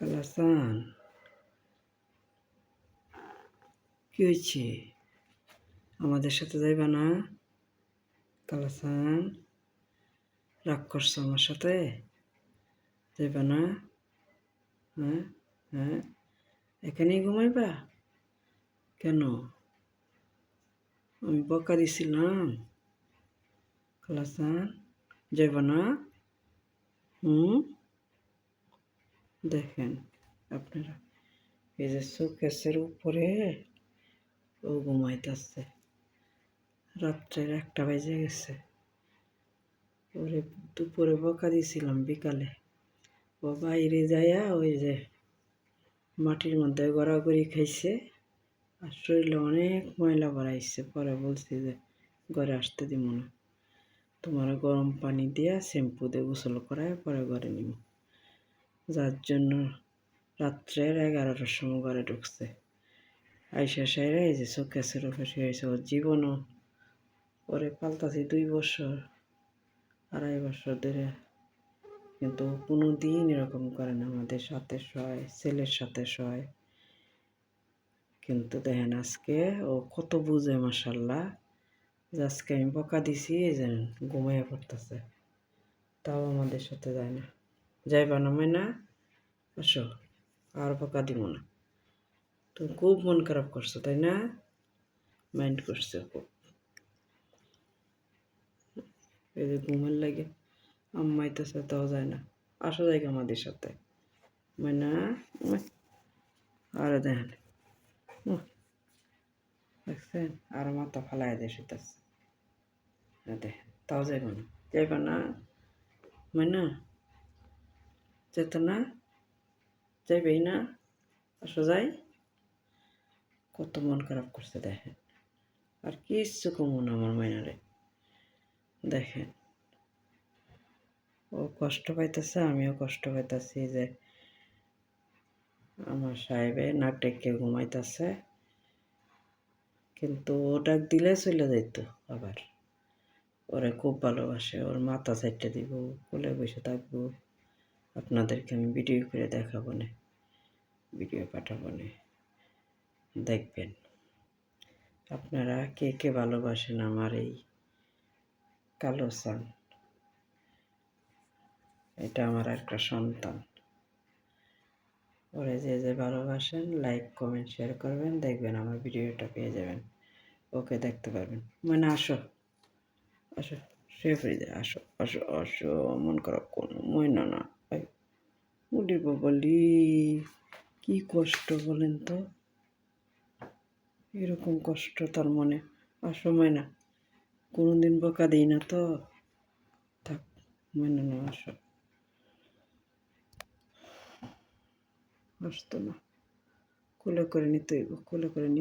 কালাসান। কি হয়েছে? আমাদের সাথে যাইবা না? কালাসান রাগ করছ আমার সাথে? যাইবা না? হ্যাঁ হ্যাঁ। এখানেই ঘুমাইবা? কেন? আমি বকা দিছিলাম। কালাসান, যাইবা না? হুম? দেখেন আপনারা, এই যে শোকেসের উপরে ও ঘুমাইতেছে। রাত্রের একটা বেজে গেছে। ওরে দুপুরে বকা দিয়েছিলাম বিকালে। ও বাইরে যাইয়া ওই যে মাটির মধ্যে গড়াগড়ি খাইছে আর শরীরে অনেক ময়লা বাড়াইছে। পরে বলছি যে ঘরে আসতে দিব না। তোমার গরম পানি দিয়া শ্যাম্পু দিয়ে গোসল করায় পরে ঘরে নিব যার জন্য রাত্রের এগারোটার সময় ঘরে ঢুকছে। আইসা সাইরা এই যে শোকেসের উপরে শুয়েছে ওর জীবনও পরে পাল্টাছি দুই বছর, আড়াই বছর ধরে। কিন্তু কোনো দিন এরকম করে না, আমাদের সাথে শয়, ছেলের সাথে শয়। কিন্তু দেখেন আজকে ও কত বুঝে মাসাল্লাহ যে আজকে আমি বকা দিছি, এই যে ঘুমাইয়া পড়তেছে। তাও আমাদের সাথে যায় না। যাইবা না না আসো আর বকা দিব না। তুমি খুব মন খারাপ করছ, তাই না? মাইন্ড করছ খুব। এই যে ঘুমের লাগে আম্মাইতেছে তাও যায় না। আসা যায় আমাদের সাথে মাইনা আর দেখেন দেখছেন? আর মাথা ফালাই দিয়ে শুতেছে দেখেন তাও যাইব না। যাইব না। মাইনা যেত না। যাইবেই না, আসো যাই কত মন খারাপ করছে দেখেন। আর কিচ্ছু কমন আমার মাইনারে। দেখেন। ও কষ্ট পাইতেছে, আমিও কষ্ট পাইতেছি যে আমার সাহেবে নাক ডেকে ঘুমাইতেছে। কিন্তু ও ডাক দিলে চলে যাইত আবার। ওরে খুব ভালোবাসে, ওর মাথা সাইডটা দিব, কোলে বসে থাকব। আপনাদেরকে আমি ভিডিও করে দেখাবো না। ভিডিও পাঠাবো দেখবেন। আপনারা কে কে ভালোবাসেন আমার এই কালো সান? এটা আমার একটা সন্তান। ওরে যে যে ভালোবাসেন, লাইক, কমেন্ট, শেয়ার করবেন, দেখবেন আমার ভিডিওটা পেয়ে যাবেন। ওকে দেখতে পারবেন। মানে আসো। আসো, শুয়ে ফ্রিজে আসো আসো আসো, মন খারাপ কোনো ময়না না। উলি বলি। কি কষ্ট বলেন তো? এরকম কষ্ট তার মনে। আসো ময়না কোনো দিন বোকা দিই না তো। থাক ময়না না আসো আসতো না। কোলে করে নিতে কোলে করে নিয়ে